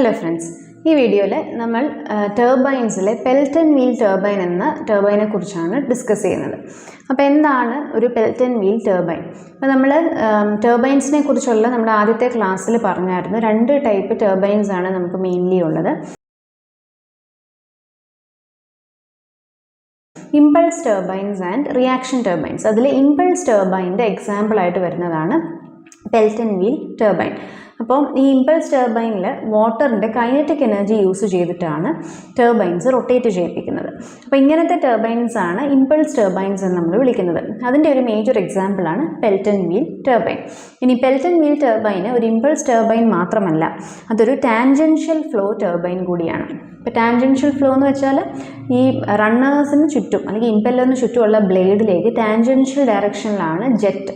Hello friends ഈ വീഡിയോയിൽ നമ്മൾ ടർബൈൻസിലെ പെൽറ്റൻ വീൽ ടർബൈൻ എന്ന ടർബൈനെ കുറിച്ചാണ് ഡിസ്കസ് ചെയ്യുന്നത്. അപ്പോൾ എന്താണ് ഒരു പെൽറ്റൻ വീൽ ടർബൈൻ അപ്പോൾ നമ്മൾ ടർബൈൻസിനെ കുറിച്ചുള്ള നമ്മുടെ ആദ്യത്തെ ക്ലാസ്സിൽ പറഞ്ഞായിരുന്നു. രണ്ട് ടൈപ്പ് ടർബൈൻസ് ആണ് നമുക്ക് മെയിൻലി ഉള്ളത്. Impulse turbines and reaction turbines അതിൽ ഇമ്പൾസ് ടർബൈന്റെ എക്സാമ്പിളായിട്ട് വരുന്നതാണ് പെൽറ്റൻ വീൽ ടർബൈൻ അപ്പോൾ ഈ ഇമ്പൾസ് ടർബൈനിൽ വാട്ടറിന്റെ കൈനറ്റിക് എനർജി യൂസ് ചെയ്തിട്ടാണ് ടർബൈൻസ് റൊട്ടേറ്റ് ചെയ്യിപ്പിക്കുന്നത്. അപ്പോൾ ഇങ്ങനത്തെ ടർബൈൻസ് ആണ് ഇമ്പൾസ് ടർബൈൻസ് എന്ന് നമ്മൾ വിളിക്കുന്നത്. അതിന്റെ ഒരു മേജർ എക്സാമ്പിളാണ് പെൽറ്റൻ വീൽ ടർബൈൻ ഇനി പെൽറ്റൻ വീൽ ടർബൈന് ഒരു ഇമ്പൾസ് ടർബൈൻ മാത്രമല്ല അതൊരു ടാൻജൻഷ്യൽ ഫ്ലോ ടർബൈൻ കൂടിയാണ്. ഇപ്പോൾ ടാൻജൻഷ്യൽ ഫ്ലോ എന്ന് വെച്ചാൽ ഈ റണ്ണേഴ്സിന് ചുറ്റും അല്ലെങ്കിൽ ഇമ്പല്ലറിന് ചുറ്റുമുള്ള ബ്ലേഡിലേക്ക് ടാൻജൻഷ്യൽ ഡയറക്ഷനിലാണ് ജെറ്റ്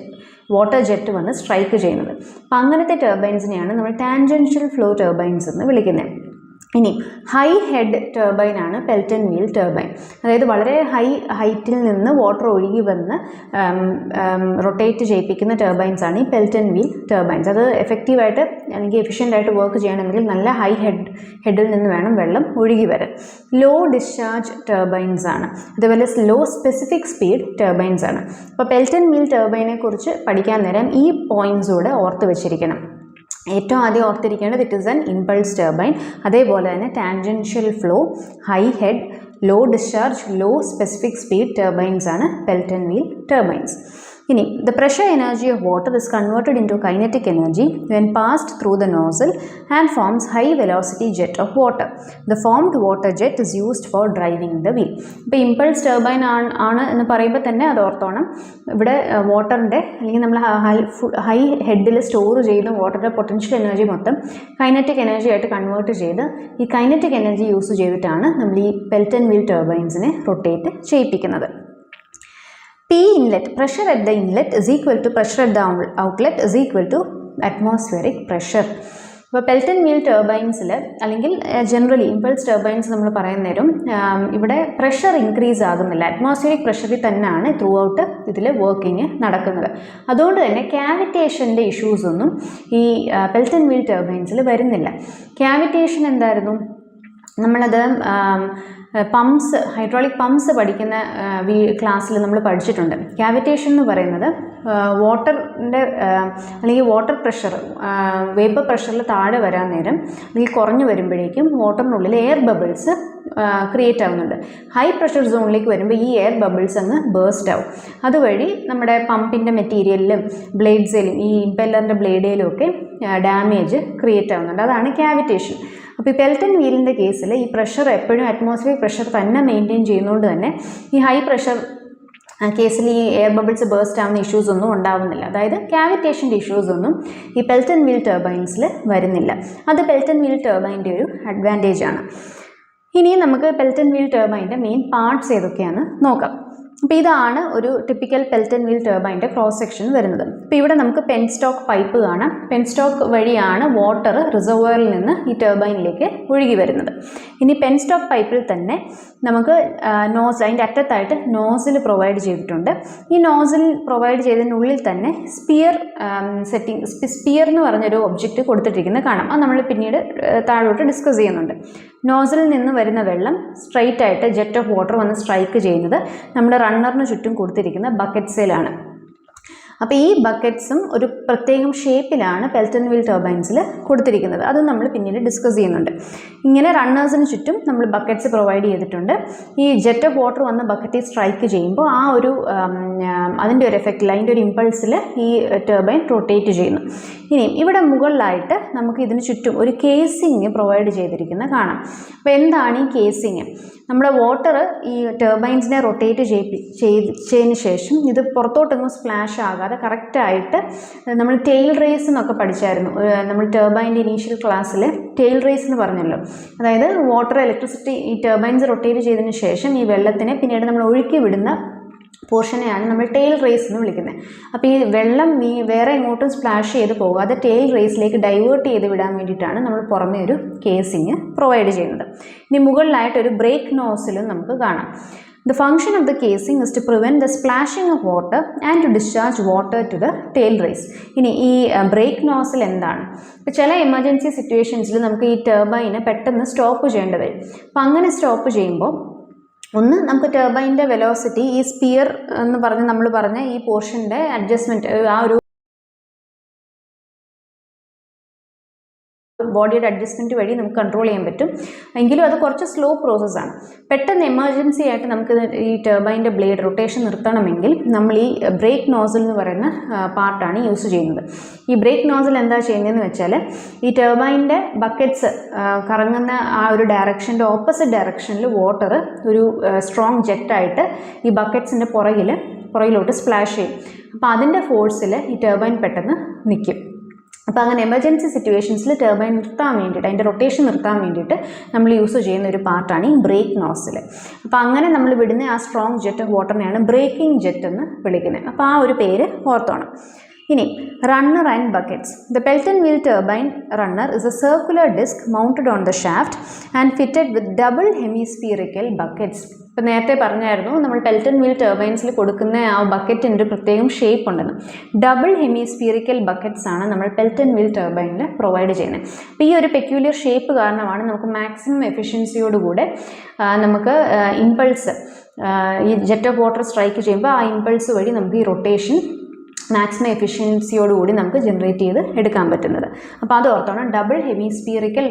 വാട്ടർ ജെറ്റ് വന്ന് സ്ട്രൈക്ക് ചെയ്യുന്നത്. അപ്പം അങ്ങനത്തെ ടർബൈൻസിനെയാണ് നമ്മൾ ടാൻജൻഷ്യൽ ഫ്ലോ ടർബൈൻസ് എന്ന് വിളിക്കുന്നത്. ഇനി ഹൈ ഹെഡ് ടർബൈനാണ് പെൽറ്റൻ വീൽ ടർബൈൻ അതായത് വളരെ ഹൈ ഹൈറ്റിൽ നിന്ന് വാട്ടർ ഒഴുകി വന്ന് റൊട്ടേറ്റ് ചെയ്യിപ്പിക്കുന്ന ടർബൈൻസ് ആണ് ഈ പെൽറ്റൻ വീൽ ടർബൈൻസ് അത് എഫക്റ്റീവായിട്ട് അല്ലെങ്കിൽ എഫിഷ്യന്റ് ആയിട്ട് വർക്ക് ചെയ്യണമെങ്കിൽ നല്ല ഹൈ ഹെഡ് ഹെഡിൽ നിന്ന് വേണം വെള്ളം ഒഴുകി വരാൻ. ലോ ഡിസ്ചാർജ് ടർബൈൻസ് ആണ്. അതുപോലെ ലോ സ്പെസിഫിക് സ്പീഡ് ടർബൈൻസ് ആണ്. അപ്പോൾ പെൽറ്റൻ വീൽ ടർബൈനെ കുറിച്ച് പഠിക്കാൻ നേരം ഈ പോയിന്റ്സ് കൂടെ ഓർത്ത് വെച്ചിരിക്കണം. ഏറ്റവും ആദ്യം ഓർത്തിരിക്കേണ്ടത് it is an impulse turbine അതേപോലെ തന്നെ tangential flow high head low discharge low specific speed turbines ആണ് പെൽറ്റൻ വീൽ ടർബൈൻസ് ഇനി the pressure energy of water is converted into kinetic energy when passed through the nozzle and forms high velocity jet of water the formed water jet is used for driving the wheel ഇപ്പോൾ impulse turbine ആണ് ആണ് എന്ന് പറയുമ്പോൾ തന്നെ അത് ഓർത്തോണം. ഇവിടെ വാട്ടറിന്റെ അല്ലെങ്കിൽ നമ്മൾ ഹൈ ഹെഡിൽ സ്റ്റോർ ചെയ്ത് വാട്ടറിന്റെ പൊട്ടൻഷ്യൽ എനർജി മൊത്തം കൈനറ്റിക് എനർജി ആയിട്ട് കൺവേർട്ട് ചെയ്ത് ഈ കൈനറ്റിക് എനർജി യൂസ് ചെയ്തിട്ടാണ് നമ്മൾ ഈ പെൽറ്റൻ വീൽ ടർബൈൻസിനെ റൊട്ടേറ്റ് ചെയ്യിപ്പിക്കുന്നത്. P inlet pressure at the inlet is equal to pressure at the outlet is equal to atmospheric pressure. ഇപ്പോൾ പെൽറ്റൻ വീൽ ടർബൈൻസിൽ അല്ലെങ്കിൽ ജനറലി ഇമ്പൾസ് ടർബൈൻസ് നമ്മൾ പറയുന്ന നേരം ഇവിടെ പ്രഷർ ഇൻക്രീസ് ആകുന്നില്ല. അറ്റ്മോസ്ഫിയറിക് പ്രഷറിൽ തന്നെയാണ് ത്രൂ ഔട്ട് ഇതിൽ വർക്കിംഗ് നടക്കുന്നത്. അതുകൊണ്ട് തന്നെ ക്യാവിറ്റേഷന്റെ ഇഷ്യൂസ് ഒന്നും ഈ പെൽറ്റൻ വീൽ ടർബൈൻസിൽ വരുന്നില്ല. ക്യാവിറ്റേഷൻ എന്തായിരുന്നു? നമ്മളത് പമ്പ്സ് ഹൈഡ്രോളിക് പമ്പ്സ് പഠിക്കുന്ന ക്ലാസ്സിൽ നമ്മൾ പഠിച്ചിട്ടുണ്ട്. ക്യാവിറ്റേഷൻ എന്ന് പറയുന്നത് വാട്ടറിന്റെ അല്ലെങ്കിൽ വാട്ടർ പ്രഷർ വേപ്പർ പ്രഷറിൽ താഴെ വരാൻ നേരം അല്ലെങ്കിൽ കുറഞ്ഞു വരുമ്പോഴേക്കും വാട്ടറിനുള്ളിൽ എയർ ബബിൾസ് ക്രിയേറ്റ് ആവുന്നുണ്ട്. ഹൈ പ്രഷർ സോണിലേക്ക് വരുമ്പോൾ ഈ എയർ ബബിൾസ് അങ്ങ് ബേസ്റ്റ് ആവും. അതുവഴി നമ്മുടെ പമ്പിന്റെ മെറ്റീരിയലിലും ബ്ലേഡ്സിലും ഈ ഇമ്പല്ലറിന്റെ ബ്ലേഡിലും ഒക്കെ ഡാമേജ് ക്രിയേറ്റ് ആവുന്നുണ്ട്. അതാണ് ക്യാവിറ്റേഷൻ അപ്പോൾ ഈ പെൽറ്റൻ വീലിന്റെ കേസിൽ ഈ പ്രഷർ എപ്പോഴും അറ്റ്മോസ്ഫിയർ പ്രഷർ തന്നെ മെയിന്റെയിൻ ചെയ്യുന്നതുകൊണ്ട് തന്നെ ഈ ഹൈ പ്രഷർ കേസിൽ ഈ എയർ ബബിൾസ് ബേസ്റ്റ് ആവുന്ന ഇഷ്യൂസ് ഒന്നും ഉണ്ടാവുന്നില്ല. അതായത് ക്യാവിറ്റേഷന്റെ ഇഷ്യൂസ് ഒന്നും ഈ പെൽറ്റൻ വീൽ ടർബൈൻസിൽ വരുന്നില്ല. അത് പെൽറ്റൻ വീൽ ടർബൈന്റെ ഒരു അഡ്വാന്റേജ് ആണ്. ഇനി നമുക്ക് പെൽറ്റൻ വീൽ ടർബൈന്റെ മെയിൻ പാർട്സ് ഏതൊക്കെയാണെന്ന് നോക്കാം. അപ്പോൾ ഇതാണ് ഒരു ടിപ്പിക്കൽ പെൽറ്റൻ വീൽ ടർബൈന്റെ ക്രോസ് സെക്ഷൻ വരുന്നത്. അപ്പോൾ ഇവിടെ നമുക്ക് പെൻ സ്റ്റോക്ക് പൈപ്പ് കാണാം. പെൻ സ്റ്റോക്ക് വഴിയാണ് വാട്ടർ റിസർവറിൽ നിന്ന് ഈ ടർബൈനിലേക്ക് ഒഴുകി വരുന്നത്. ഇനി പെൻ സ്റ്റോക്ക് പൈപ്പിൽ തന്നെ നമുക്ക് നോസ് അതിന്റെ അറ്റത്തായിട്ട് നോസിൽ പ്രൊവൈഡ് ചെയ്തിട്ടുണ്ട്. ഈ നോസിൽ പ്രൊവൈഡ് ചെയ്തതിനുള്ളിൽ തന്നെ സ്പിയർ സെറ്റിംഗ് സ്പിയർ എന്ന് പറഞ്ഞൊരു ഒബ്ജക്റ്റ് കൊടുത്തിട്ടിരിക്കുന്നത് കാണാം. അത് നമ്മൾ പിന്നീട് താഴോട്ട് ഡിസ്കസ് ചെയ്യുന്നുണ്ട്. നോസിൽ നിന്ന് വരുന്ന വെള്ളം സ്ട്രൈറ്റ് ആയിട്ട് ജെറ്റ് ഓഫ് വാട്ടർ വന്ന് സ്ട്രൈക്ക് ചെയ്യുന്നത് നമ്മുടെ റണ്ണറിന് ചുറ്റും കൊടുത്തിരിക്കുന്ന ബക്കറ്റ്സിലാണ് അപ്പോൾ ഈ ബക്കറ്റ്സും ഒരു പ്രത്യേകം ഷേപ്പിലാണ് പെൽറ്റൻ വീൽ ടർബൈൻസിൽ കൊടുത്തിരിക്കുന്നത്. അത് നമ്മൾ പിന്നീട് ഡിസ്കസ് ചെയ്യുന്നുണ്ട്. ഇങ്ങനെ റണ്ണേഴ്സിന് ചുറ്റും നമ്മൾ ബക്കറ്റ്സ് പ്രൊവൈഡ് ചെയ്തിട്ടുണ്ട്. ഈ ജെറ്റ് ഓഫ് വാട്ടർ വന്ന് ബക്കറ്റിൽ സ്ട്രൈക്ക് ചെയ്യുമ്പോൾ ആ ഒരു അതിന്റെ ഒരു എഫക്റ്റിൽ അതിന്റെ ഒരു ഇമ്പൾസിൽ ഈ ടർബൈൻ റൊട്ടേറ്റ് ചെയ്യുന്നു. ഇനി ഇവിടെ മുകളിലായിട്ട് നമുക്ക് ഇതിന് ചുറ്റും ഒരു കേസിങ് പ്രൊവൈഡ് ചെയ്തിരിക്കുന്ന കാണാം. അപ്പോൾ എന്താണ് ഈ കേസിങ് നമ്മുടെ വാട്ടർ ഈ ടർബൈൻസിനെ റൊട്ടേറ്റ് ചെയ്യിപ്പി ചെയ്തതിന് ശേഷം ഇത് പുറത്തോട്ടൊന്നും സ്പ്ലാഷ് ആകാതെ കറക്റ്റായിട്ട് നമ്മൾ ടെയിൽ റേസ് എന്നൊക്കെ പഠിച്ചായിരുന്നു. നമ്മൾ ടർബൈന്റെ ഇനീഷ്യൽ ക്ലാസ്സിൽ ടെയിൽ റേസ് എന്ന് പറഞ്ഞല്ലോ. അതായത് വാട്ടർ ഇലക്ട്രിസിറ്റി ഈ ടർബൈൻസ് റൊട്ടേറ്റ് ചെയ്തതിന് ശേഷം ഈ വെള്ളത്തിനെ പിന്നീട് നമ്മൾ ഒഴുക്കി വിടുന്ന പോർഷനെയാണ് നമ്മൾ ടെയിൽ റേസ് എന്ന് വിളിക്കുന്നത്. അപ്പോൾ ഈ വെള്ളം നീ വേറെ എങ്ങോട്ടും സ്പ്ലാഷ് ചെയ്ത് പോകാതെ ടെയിൽ റേസിലേക്ക് ഡൈവേർട്ട് ചെയ്ത് വിടാൻ വേണ്ടിയിട്ടാണ് നമ്മൾ പുറമേ ഒരു കേസിങ് പ്രൊവൈഡ് ചെയ്യുന്നത്. ഇനി മുകളിലായിട്ട് ഒരു ബ്രേക്ക് നോസിലും നമുക്ക് കാണാം. The function of the casing is to prevent the splashing of water and to discharge water to the tail race ഇനി ഈ ബ്രേക്ക് നോസിൽ എന്താണ്? ഇപ്പോൾ ചില എമർജൻസി സിറ്റുവേഷൻസിൽ നമുക്ക് ഈ ടർബൈനെ പെട്ടെന്ന് സ്റ്റോപ്പ് ചെയ്യേണ്ടി വരും. അപ്പം അങ്ങനെ സ്റ്റോപ്പ് ചെയ്യുമ്പോൾ ഒന്ന് നമുക്ക് ടർബൈന്റെ വെലോസിറ്റി ഈ സ്പിയർ എന്ന് പറഞ്ഞ് നമ്മൾ പറഞ്ഞ ഈ പോർഷന്റെ അഡ്ജസ്റ്റ്മെന്റ് ആ ഒരു ബോഡിയുടെ അഡ്ജസ്റ്റ്മെന്റ് വഴി നമുക്ക് കൺട്രോൾ ചെയ്യാൻ പറ്റും. എങ്കിലും അത് കുറച്ച് സ്ലോ പ്രോസസ്സാണ് പെട്ടെന്ന് എമർജൻസി ആയിട്ട് നമുക്ക് ഈ ടർബൈന്റെ ബ്ലേഡ് റൊട്ടേഷൻ നിർത്തണമെങ്കിൽ നമ്മൾ ഈ ബ്രേക്ക് നോസൽ എന്ന് പറയുന്ന പാർട്ടാണ് യൂസ് ചെയ്യുന്നത്. ഈ ബ്രേക്ക് നോസൽ എന്താ ചെയ്യുന്നതെന്ന് വെച്ചാൽ ഈ ടർബൈന്റെ ബക്കറ്റ്സ് കറങ്ങുന്ന ആ ഒരു ഡയറക്ഷന്റെ ഓപ്പോസിറ്റ് ഡയറക്ഷനിൽ വാട്ടർ ഒരു സ്ട്രോങ് ജെറ്റായിട്ട് ഈ ബക്കറ്റ്സിന്റെ പുറകിൽ പുറകിലോട്ട് സ്പ്ലാഷ് ചെയ്യും. അപ്പോൾ അതിന്റെ ഫോഴ്സിൽ ഈ ടർബൈൻ പെട്ടെന്ന് നിൽക്കും അപ്പോൾ അങ്ങനെ എമർജൻസി സിറ്റുവേഷൻസിൽ ടർബൈൻ നിർത്താൻ വേണ്ടിയിട്ട് അതിന്റെ റൊട്ടേഷൻ നിർത്താൻ വേണ്ടിയിട്ട് നമ്മൾ യൂസ് ചെയ്യുന്ന ഒരു പാർട്ടാണ് ഈ ബ്രേക്ക് നോസിൽ അപ്പോൾ അങ്ങനെ നമ്മൾ വിടുന്ന ആ സ്ട്രോങ് ജെറ്റ് ഓഫ് വാട്ടറിനെയാണ് ബ്രേക്കിംഗ് ജെറ്റ് എന്ന് വിളിക്കുന്നത്. അപ്പോൾ ആ ഒരു പേര് ഓർത്തോണം. ഇനി runner and buckets the Pelton wheel turbine runner is a circular disc mounted on the shaft and fitted with double hemispherical buckets ഇപ്പോൾ നേരത്തെ പറഞ്ഞായിരുന്നു നമ്മൾ പെൽറ്റൻ വീൽ ടർബൈൻസിൽ കൊടുക്കുന്ന ആ ബക്കറ്റിന്റെ ഒരു പ്രത്യേകം ഷേപ്പ് ഉണ്ടെന്ന്. ഡബിൾ ഹെമിസ്പീരിക്കൽ ബക്കറ്റ്സ് ആണ് നമ്മൾ പെൽറ്റൻ വീൽ ടർബൈനിൽ പ്രൊവൈഡ് ചെയ്യുന്നത്. അപ്പോൾ ഈ ഒരു പെക്യൂലിയർ ഷേപ്പ് കാരണമാണ് നമുക്ക് മാക്സിമം എഫിഷ്യൻസിയോടുകൂടെ നമുക്ക് ഇമ്പൾസ് ഈ ജെറ്റ് ഓഫ് വാട്ടർ സ്ട്രൈക്ക് ചെയ്യുമ്പോൾ ആ ഇമ്പൾസ് വഴി നമുക്ക് ഈ റൊട്ടേഷൻ മാക്സിമം എഫിഷ്യൻസിയോടുകൂടി നമുക്ക് ജനറേറ്റ് ചെയ്ത് എടുക്കാൻ പറ്റുന്നത്. അപ്പോൾ അത് ഓർത്തോണം double hemispherical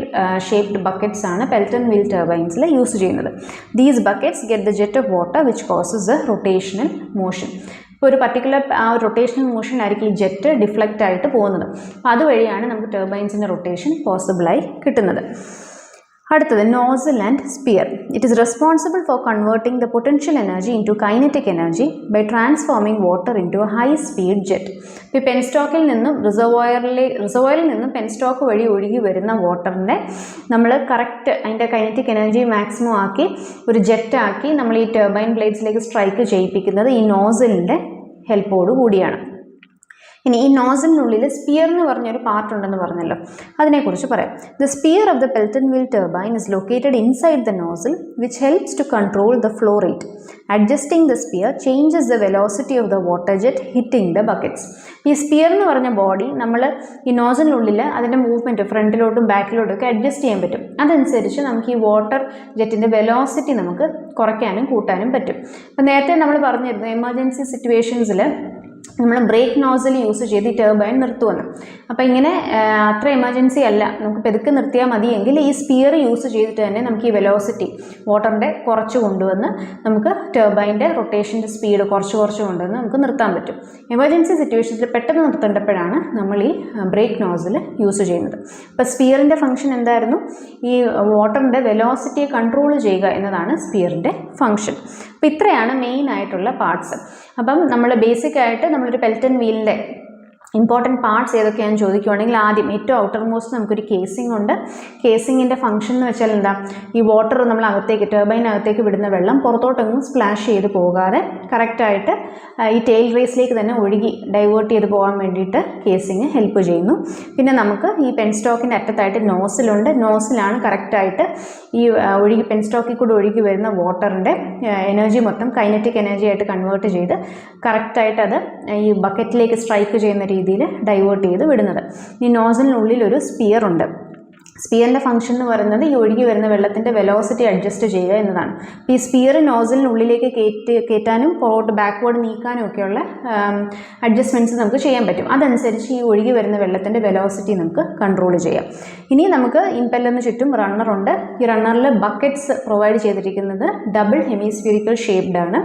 shaped buckets ആണ് പെൽറ്റൺ വീൽ ടർബൈൻസിൽ യൂസ് ചെയ്യുന്നത്. These buckets get the jet of water which causes a rotational motion ഇപ്പോൾ ഒരു പർട്ടിക്കുലർ ആ റൊട്ടേഷണൽ മോഷൻ ആയിരിക്കും ഈ ജെറ്റ് ഡിഫ്ലക്റ്റ് ആയിട്ട് പോകുന്നത്. അപ്പോൾ അതുവഴിയാണ് നമുക്ക് ടർബൈൻസിന്റെ റൊട്ടേഷൻ പോസിബിളായി കിട്ടുന്നത്. അടുത്തത് nozzle and spear it is responsible for converting the potential energy into kinetic energy by transforming water into high speed jet ഇപ്പോൾ പെൻസ്റ്റോക്കിൽ നിന്നും റിസർവോയറിലെ റിസർവോയറിൽ നിന്നും പെൻസ്റ്റോക്ക് വഴി ഒഴുകി വരുന്ന വാട്ടറിന്റെ നമ്മൾ കറക്റ്റ് അതിന്റെ കൈനറ്റിക് എനർജി മാക്സിമം ആക്കി ഒരു ജെറ്റ് ആക്കി നമ്മൾ ഈ ടർബൈൻ ബ്ലേഡ്സിലേക്ക് സ്ട്രൈക്ക് ചെയ്യിപ്പിക്കുന്നത് ഈ നോസലിന്റെ ഹെൽപ്പോടു കൂടിയാണ്. ഇനി ഈ നോസലിനുള്ളിൽ സ്പിയർ എന്ന് പറഞ്ഞൊരു പാർട്ട് ഉണ്ടെന്ന് പറഞ്ഞല്ലോ. അതിനെക്കുറിച്ച് പറയാം. The spear of the Pelton wheel turbine is located inside the nozzle which helps to control the flow rate adjusting the spear changes the velocity of the water jet hitting the buckets ഈ spear എന്ന് പറഞ്ഞ body നമ്മൾ ഈ നോസലിനുള്ളിൽ അതിന്റെ movement ഫ്രണ്ടിലോട്ടും ബാക്കിലോട്ടും ഒക്കെ adjust ചെയ്യാൻ പറ്റും. അതനുസരിച്ച് നമുക്ക് ഈ വാട്ടർ ജെറ്റിന്റെ വെലോസിറ്റി നമുക്ക് കുറയ്ക്കാനും കൂട്ടാനും പറ്റും. അപ്പം നേരത്തെ നമ്മൾ പറഞ്ഞിരുന്നു എമർജൻസി സിറ്റുവേഷൻസിൽ നമ്മൾ ബ്രേക്ക് നോസൽ യൂസ് ചെയ്ത് ഈ ടർബൈൻ നിർത്തുമെന്ന് അപ്പോൾ ഇങ്ങനെ അത്ര എമർജൻസി അല്ല. നമുക്ക് പെതുക്കെ നിർത്തിയാൽ മതിയെങ്കിൽ ഈ സ്പിയർ യൂസ് ചെയ്തിട്ട് തന്നെ നമുക്ക് ഈ വെലോസിറ്റി വാട്ടറിന്റെ കുറച്ച് കൊണ്ടുവന്ന് നമുക്ക് ടർബൈന്റെ റൊട്ടേഷന്റെ സ്പീഡ് കുറച്ച് കുറച്ച് കൊണ്ടുവന്ന് നമുക്ക് നിർത്താൻ പറ്റും. എമർജൻസി സിറ്റുവേഷനിൽ പെട്ടെന്ന് നിർത്തേണ്ടപ്പോഴാണ് നമ്മൾ ഈ ബ്രേക്ക് നോസൽ യൂസ് ചെയ്യുന്നത്. അപ്പോൾ സ്പിയറിന്റെ ഫംഗ്ഷൻ എന്തായിരുന്നു? ഈ വാട്ടറിന്റെ വെലോസിറ്റിയെ കൺട്രോൾ ചെയ്യുക എന്നതാണ് സ്പിയറിന്റെ ഫംഗ്ഷൻ അപ്പോൾ ഇത്രയാണ് മെയിൻ ആയിട്ടുള്ള പാർട്സ് അപ്പം നമ്മൾ ബേസിക് ആയിട്ട് നമ്മളൊരു പെൽറ്റൻ വീലിന്റെ ഇമ്പോർട്ടന്റ് പാർട്സ് ഏതൊക്കെയാണെന്ന് ചോദിക്കുവാണെങ്കിൽ ആദ്യം ഏറ്റവും ഔട്ടർ മോസ്റ്റ് നമുക്കൊരു കേസിംഗ് ഉണ്ട്. കേസിങ്ങിന്റെ ഫംഗ്ഷൻ എന്ന് വെച്ചാൽ എന്താ? ഈ വാട്ടർ നമ്മൾ അകത്തേക്ക് ടർബൈനകത്തേക്ക് വിടുന്ന വെള്ളം പുറത്തോട്ടൊന്നും സ്പ്ലാഷ് ചെയ്ത് പോകാതെ കറക്റ്റായിട്ട് ഈ ടെയിൽ റേസിലേക്ക് തന്നെ ഒഴുകി ഡൈവേർട്ട് ചെയ്ത് പോകാൻ വേണ്ടിയിട്ട് കേസിങ് ഹെൽപ്പ് ചെയ്യുന്നു. പിന്നെ നമുക്ക് ഈ പെൻ സ്റ്റോക്കിന്റെ അറ്റത്തായിട്ട് നോസിലുണ്ട് നോസിലാണ് കറക്റ്റായിട്ട് ഈ ഒഴുകി പെൻ സ്റ്റോക്കിൽ കൂടെ ഒഴുകി വരുന്ന വാട്ടറിന്റെ എനർജി മൊത്തം കൈനറ്റിക് എനർജി ആയിട്ട് കൺവേർട്ട് ചെയ്ത് കറക്റ്റായിട്ട് അത് ഈ ബക്കറ്റിലേക്ക് സ്ട്രൈക്ക് ചെയ്യുന്ന രീതിയിൽ ഡൈവേർട്ട് ചെയ്ത് വിടുന്നത്. ഈ നോസലിനുള്ളിൽ ഒരു സ്പിയർ ഉണ്ട്. സ്പിയറിന്റെ ഫംഗ്ഷൻ എന്ന് പറയുന്നത് ഈ ഒഴുകി വരുന്ന വെള്ളത്തിന്റെ വെലോസിറ്റി അഡ്ജസ്റ്റ് ചെയ്യുക എന്നതാണ്. ഈ സ്പിയർ നോസലിനുള്ളിലേക്ക് കയറ്റി കയറ്റാനും പുറകോട്ട് ബാക്ക്വേർഡ് നീക്കാനും ഒക്കെയുള്ള അഡ്ജസ്റ്റ്മെന്റ്സ് നമുക്ക് ചെയ്യാൻ പറ്റും. അതനുസരിച്ച് ഈ ഒഴുകി വരുന്ന വെള്ളത്തിന്റെ വെലോസിറ്റി നമുക്ക് കൺട്രോൾ ചെയ്യാം. ഇനി നമുക്ക് ഇമ്പല്ലറിന് ചുറ്റും റണ്ണറുണ്ട് ഈ റണ്ണറിൽ ബക്കറ്റ്സ് പ്രൊവൈഡ് ചെയ്തിരിക്കുന്നത് ഡബിൾ ഹെമിസ്ഫിയറിക്കൽ ഷേപ്ഡ് ആണ്.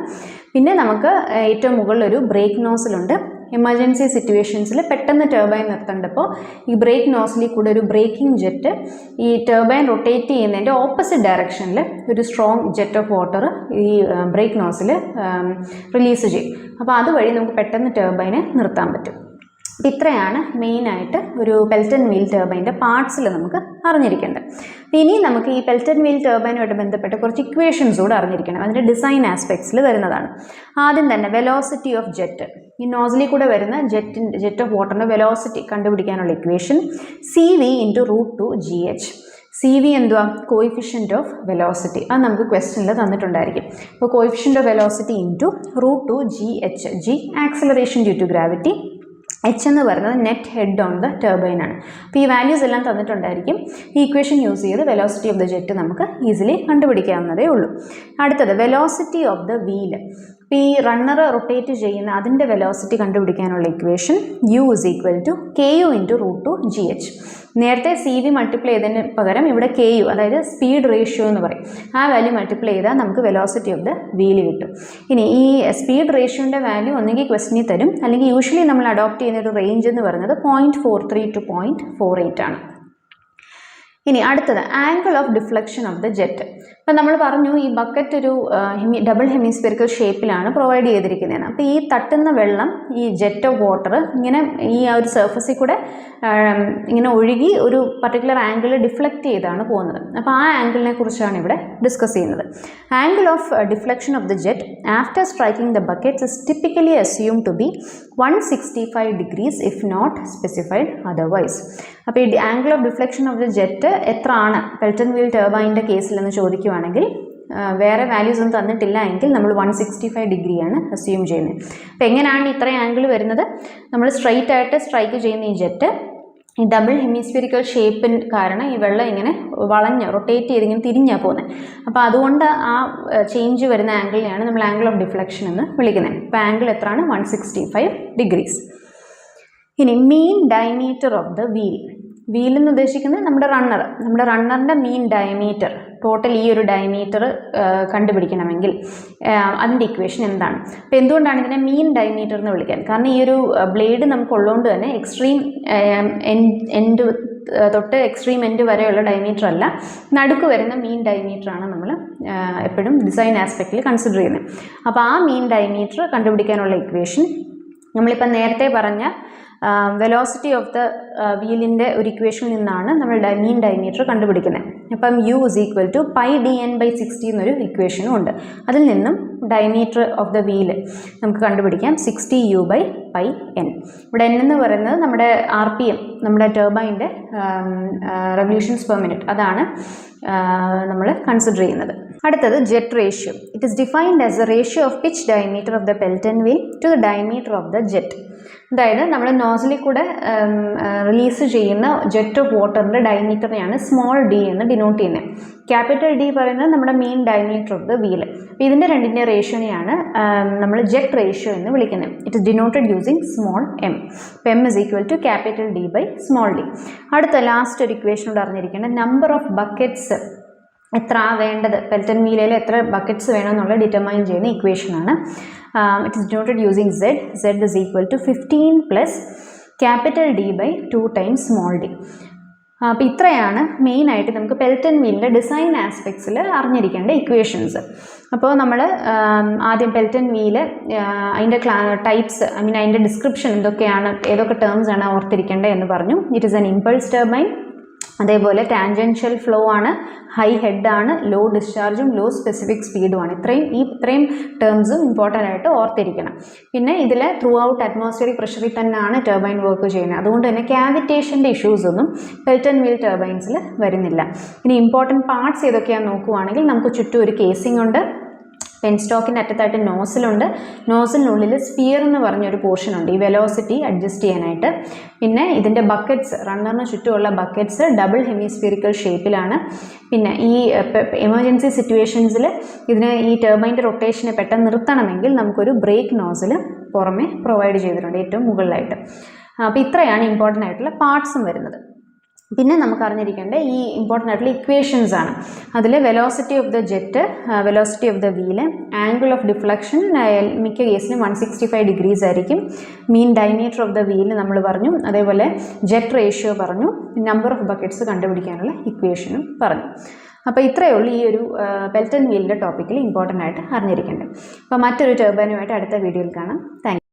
പിന്നെ നമുക്ക് ഏറ്റവും മുകളിൽ ഒരു ബ്രേക്ക് നോസിലുണ്ട് എമർജൻസി സിറ്റുവേഷൻസിൽ പെട്ടെന്ന് ടർബൈൻ നിർത്തേണ്ടപ്പോൾ ഈ ബ്രേക്ക് നോസിലി കൂടെ ഒരു ബ്രേക്കിംഗ് ജെറ്റ് ഈ ടർബൈൻ റൊട്ടേറ്റ് ചെയ്യുന്നതിന്റെ ഓപ്പോസിറ്റ് ഡയറക്ഷനിൽ ഒരു സ്ട്രോങ് ജെറ്റ് ഓഫ് വാട്ടർ ഈ ബ്രേക്ക് നോസിൽ റിലീസ് ചെയ്യും. അപ്പോൾ അതുവഴി നമുക്ക് പെട്ടെന്ന് ടർബൈനെ നിർത്താൻ പറ്റും. ഇത്രയാണ് മെയിനായിട്ട് ഒരു പെൽറ്റൻ വീൽ ടർബൈന്റെ പാർട്സിൽ നമുക്ക് അറിഞ്ഞിരിക്കേണ്ടത്. ഇനി നമുക്ക് ഈ പെൽറ്റൻ വീൽ ടർബൈനുമായിട്ട് ബന്ധപ്പെട്ട് കുറച്ച് ഇക്വേഷൻസ് കൂടെ അറിഞ്ഞിരിക്കണം. അതിന്റെ ഡിസൈൻ ആസ്പെക്ട്സിൽ വരുന്നതാണ്. ആദ്യം തന്നെ വെലോസിറ്റി ഓഫ് ജെറ്റ് ഈ നോസിലിൽ കൂടെ വരുന്ന ജെറ്റിന്റെ ജെറ്റ് ഓഫ് വാട്ടറിന്റെ വെലോസിറ്റി കണ്ടുപിടിക്കാനുള്ള equation C V into root two g h C V എന്തുവാ? കോയിഫിഷ്യന്റ് ഓഫ് വെലോസിറ്റി അത് നമുക്ക് ക്വസ്റ്റനിൽ തന്നിട്ടുണ്ടായിരിക്കും. അപ്പോൾ coefficient of velocity into root two g h g acceleration due to gravity h എന്ന് പറയുന്നത് net head on the turbine ആണ്. അപ്പോൾ ഈ വാല്യൂസ് എല്ലാം തന്നിട്ടുണ്ടായിരിക്കും. ഈ ഇക്വേഷൻ യൂസ് ചെയ്ത് വെലോസിറ്റി ഓഫ് ദ ജെറ്റ് നമുക്ക് ഈസിലി കണ്ടുപിടിക്കാവുന്നതേ ഉള്ളൂ. അടുത്തത് വെലോസിറ്റി ഓഫ് ദ വീൽ അപ്പോൾ ഈ റണ്ണർ റൊട്ടേറ്റ് ചെയ്യുന്ന അതിന്റെ വെലോസിറ്റി കണ്ടുപിടിക്കാനുള്ള equation u is equal to k u into root two g h നേരത്തെ സി വി മൾട്ടിപ്ലൈ ചെയ്തതിന് പകരം ഇവിടെ കെ യു അതായത് സ്പീഡ് റേഷ്യോ എന്ന് പറയും. ആ വാല്യൂ മൾട്ടിപ്ലൈ ചെയ്താൽ നമുക്ക് വെലോസിറ്റി ഓഫ് ദ വീൽ കിട്ടും. ഇനി ഈ സ്പീഡ് റേഷ്യോന്റെ വാല്യൂ ഒന്നുകിൽ ക്വസ്റ്റിനിൽ തരും അല്ലെങ്കിൽ യൂഷ്വലി നമ്മൾ അഡോപ്റ്റ് ചെയ്യുന്ന ഒരു റേഞ്ച് എന്ന് പറയുന്നത് point four three to point four eight ആണ്. ഇനി അടുത്തത് angle of deflection of the jet അപ്പം നമ്മൾ പറഞ്ഞു ഈ ബക്കറ്റ് ഒരു ഹെമി ഡബിൾ ഹെമിസ്ഫിയറിക്കൽ ഷേപ്പിലാണ് പ്രൊവൈഡ് ചെയ്തിരിക്കുന്നതെന്ന് അപ്പോൾ ഈ തട്ടുന്ന വെള്ളം ഈ ജെറ്റ് ഓഫ് വാട്ടർ ഇങ്ങനെ ഈ ആ ഒരു സർഫസിൽ കൂടെ ഇങ്ങനെ ഒഴുകി ഒരു പർട്ടിക്കുലർ ആംഗിൾ ഡിഫ്ലക്റ്റ് ചെയ്താണ് പോകുന്നത്. അപ്പോൾ ആ ആംഗിളിനെ കുറിച്ചാണ് ഇവിടെ ഡിസ്കസ് ചെയ്യുന്നത്. Angle of deflection of the jet after striking the buckets is typically assume to be one sixty five degrees if not specified otherwise അപ്പോൾ ഈ angle of deflection of the jet എത്ര ആണ് വീൽ വീൽ ടർബൈന്റെ കേസിലെന്ന് ചോദിക്കുവാണെങ്കിൽ ആ, വേറെ values ഒന്നും തന്നിട്ടില്ല എങ്കിൽ നമ്മൾ വൺ സിക്സ്റ്റി ഫൈവ് ഡിഗ്രിയാണ് അസ്യൂം ചെയ്യുന്നത്. അപ്പോൾ എങ്ങനെയാണ് ഇത്രയും ആംഗിൾ വരുന്നത്? നമ്മൾ സ്ട്രൈറ്റ് ആയിട്ട് സ്ട്രൈക്ക് ചെയ്യുന്ന ഈ ജെറ്റ് ഈ ഡബിൾ ഹെമിസ്ഫിയറിക്കൽ ഷേപ്പിന് കാരണം ഈ വെള്ളം ഇങ്ങനെ വളഞ്ഞ് റൊട്ടേറ്റ് ചെയ്ത് ഇങ്ങനെ തിരിഞ്ഞാണ് പോകുന്നത് അപ്പോൾ അതുകൊണ്ട് ആ ചേഞ്ച് വരുന്ന ആംഗിളിനെയാണ് നമ്മൾ ആംഗിൾ ഓഫ് ഡിഫ്ലക്ഷൻ എന്ന് വിളിക്കുന്നത്. അപ്പോൾ ആംഗിൾ എത്രയാണ്? വൺ സിക്സ്റ്റി ഫൈവ് ഡിഗ്രീസ് ഇനി mean diameter of the wheel എന്ന് ഉദ്ദേശിക്കുന്നത് നമ്മുടെ റണ്ണർ നമ്മുടെ റണ്ണറിന്റെ മീൻ ഡയമീറ്റർ ടോട്ടൽ ഈ ഒരു ഡയമീറ്റർ കണ്ടുപിടിക്കണമെങ്കിൽ അതിന്റെ ഇക്വേഷൻ എന്താണ്? അപ്പോൾ എന്തുകൊണ്ടാണ് ഇതിനെ മീൻ ഡയമീറ്റർ എന്ന് വിളിക്കാൻ? കാരണം ഈ ഒരു ബ്ലേഡ് നമുക്ക് ഉള്ളതുകൊണ്ട് തന്നെ എക്സ്ട്രീം എൻഡ് തൊട്ട് എക്സ്ട്രീം എൻഡ് വരെയുള്ള ഡയമീറ്റർ അല്ല നടുക്ക് വരുന്ന മീൻ ഡയമീറ്റർ ആണ് നമ്മൾ എപ്പോഴും ഡിസൈൻ ആസ്പെക്റ്റിൽ കൺസിഡർ ചെയ്യുന്നത്. അപ്പോൾ ആ മീൻ ഡയമീറ്റർ കണ്ടുപിടിക്കാനുള്ള ഇക്വേഷൻ നമ്മളിപ്പോൾ നേരത്തെ പറഞ്ഞ വെലോസിറ്റി ഓഫ് ദ വീലിന്റെ ഒരു ഇക്വേഷനിൽ നിന്നാണ് നമ്മൾ മീൻ ഡയമീറ്റർ കണ്ടുപിടിക്കുന്നത് അപ്പം u is equal to pi D N by sixty എന്നൊരു ഇക്വേഷനും ഉണ്ട്. അതിൽ നിന്നും ഡയമീറ്റർ ഓഫ് ദ വീൽ നമുക്ക് കണ്ടുപിടിക്കാം. Sixty u by pi N ഇവിടെ എൻ എന്ന് പറയുന്നത് നമ്മുടെ ആർ പി എം നമ്മുടെ ടർബൈന്റെ റെവല്യൂഷൻസ് പെർ മിനിറ്റ് അതാണ് നമ്മൾ കൺസിഡർ ചെയ്യുന്നത്. അടുത്തത് jet ratio it is defined as a ratio of pitch diameter of the Pelton wheel to the diameter of the jet അതായത് നമ്മൾ നോസിലി കൂടെ റിലീസ് ചെയ്യുന്ന ജെറ്റ് ഓഫ് വാട്ടറിന്റെ ഡയമീറ്ററിനെയാണ് സ്മോൾ ഡി എന്ന് ഡിനോട്ട് ചെയ്യുന്നത് ക്യാപിറ്റൽ ഡി പറയുന്നത് നമ്മുടെ main diameter of the wheel അപ്പോൾ ഇതിന്റെ രണ്ടിന്റെ റേഷ്യോനെയാണ് നമ്മൾ ജെറ്റ് റേഷ്യോ എന്ന് വിളിക്കുന്നത് it is denoted using small M അപ്പം M is equal to capital D by small D അടുത്ത ലാസ്റ്റ് ഒരു ഇക്വേഷനോട് അറിഞ്ഞിരിക്കേണ്ട നമ്പർ ഓഫ് ബക്കറ്റ്സ് എത്ര വേണ്ടത്? പെൽറ്റൻ മീലയിൽ എത്ര ബക്കറ്റ്സ് വേണമെന്നുള്ള ഡിറ്റർമൈൻ ചെയ്യുന്ന ഇക്വേഷനാണ് it is dotted using Z Z is equal to fifteen plus capital D by two times small D അപ്പോൾ ഇത്രയാണ് മെയിനായിട്ട് നമുക്ക് പെൽറ്റൻ മീലിന്റെ ഡിസൈൻ ആസ്പെക്ട്സിൽ അറിഞ്ഞിരിക്കേണ്ട ഇക്വേഷൻസ് അപ്പോൾ നമ്മൾ ആദ്യം പെൽറ്റൻ മീൽ അതിന്റെ ക്ലാ ടൈപ്സ് ഐ മീൻ അതിന്റെ ഡിസ്ക്രിപ്ഷൻ എന്തൊക്കെയാണ് ഏതൊക്കെ ടേംസ് ആണ് ഓർത്തിരിക്കേണ്ടത് എന്ന് പറഞ്ഞു. It is an impulse turbine അതേപോലെ ടാൻജൻഷ്യൽ ഫ്ലോ ആണ് ഹൈ ഹെഡ് ആണ് ലോ ഡിസ്ചാർജും ലോ സ്പെസിഫിക് സ്പീഡും ആണ്. ഇത്രയും ഈ ഇത്രയും ടേംസും ഇമ്പോർട്ടന്റ് ആയിട്ട് ഓർത്തിരിക്കണം. പിന്നെ ഇതിൽ ത്രൂ ഔട്ട് അറ്റ്മോസ്ഫിയറിക് പ്രഷറിൽ തന്നെയാണ് ടർബൈൻ വർക്ക് ചെയ്യുന്നത്. അതുകൊണ്ട് തന്നെ ക്യാവിറ്റേഷന്റെ ഇഷ്യൂസ് ഒന്നും പെൽറ്റൻ വീൽ ടർബൈൻസിൽ വരുന്നില്ല. ഇനി ഇമ്പോർട്ടന്റ് പാർട്സ് ഏതൊക്കെയാണെന്ന് നോക്കുവാണെങ്കിൽ നമുക്ക് ചുറ്റും ഒരു കേസിംഗ് ഉണ്ട്. പെൻ സ്റ്റോക്കിന്റെ അറ്റത്തായിട്ട് നോസിലുണ്ട് നോസിലിനുള്ളിൽ സ്പിയർ എന്ന് പറഞ്ഞൊരു പോർഷൻ ഉണ്ട്. ഈ വെലോസിറ്റി അഡ്ജസ്റ്റ് ചെയ്യാനായിട്ട്. പിന്നെ ഇതിന്റെ ബക്കറ്റ്സ് റണ്ണറിന് ചുറ്റുമുള്ള ബക്കറ്റ്സ് ഡബിൾ ഹെമിസ്ഫിയറിക്കൽ ഷേപ്പിലാണ് പിന്നെ ഈ എമർജൻസി സിറ്റുവേഷൻസിൽ ഇതിന് ഈ ടർബൈന്റെ റൊട്ടേഷനെ പെട്ടെന്ന് നിർത്തണമെങ്കിൽ നമുക്കൊരു ബ്രേക്ക് നോസിൽ പുറമെ പ്രൊവൈഡ് ചെയ്തിട്ടുണ്ട് ഏറ്റവും മുകളിലായിട്ട്. അപ്പോൾ ഇത്രയാണ് ഇമ്പോർട്ടന്റ് ആയിട്ടുള്ള പാർട്സും വരുന്നത്. പിന്നെ നമുക്ക് അറിഞ്ഞിരിക്കേണ്ട ഈ ഇമ്പോർട്ടന്റ് ആയിട്ടുള്ള ഇക്വേഷൻസ് ആണ്. അതിൽ velocity of the jet velocity of the wheel angle of deflection മിക്ക കേസിനും വൺ സിക്സ്റ്റി ഫൈവ് ഡിഗ്രീസ് ആയിരിക്കും. Mean diameter of the wheel നമ്മൾ പറഞ്ഞു. അതേപോലെ ജെറ്റ് റേഷ്യോ പറഞ്ഞു. നമ്പർ ഓഫ് ബക്കറ്റ്സ് കണ്ടുപിടിക്കാനുള്ള ഇക്വേഷനും പറഞ്ഞു. അപ്പോൾ ഇത്രയേ ഉള്ളൂ ഈ ഒരു ബെൽറ്റൻ വീലിന്റെ ടോപ്പിക്കിൽ ഇമ്പോർട്ടന്റ് ആയിട്ട് അറിഞ്ഞിരിക്കേണ്ടത്. അപ്പോൾ മറ്റൊരു ടർബൈനുമായിട്ട് അടുത്ത വീഡിയോയിൽ കാണാം. താങ്ക്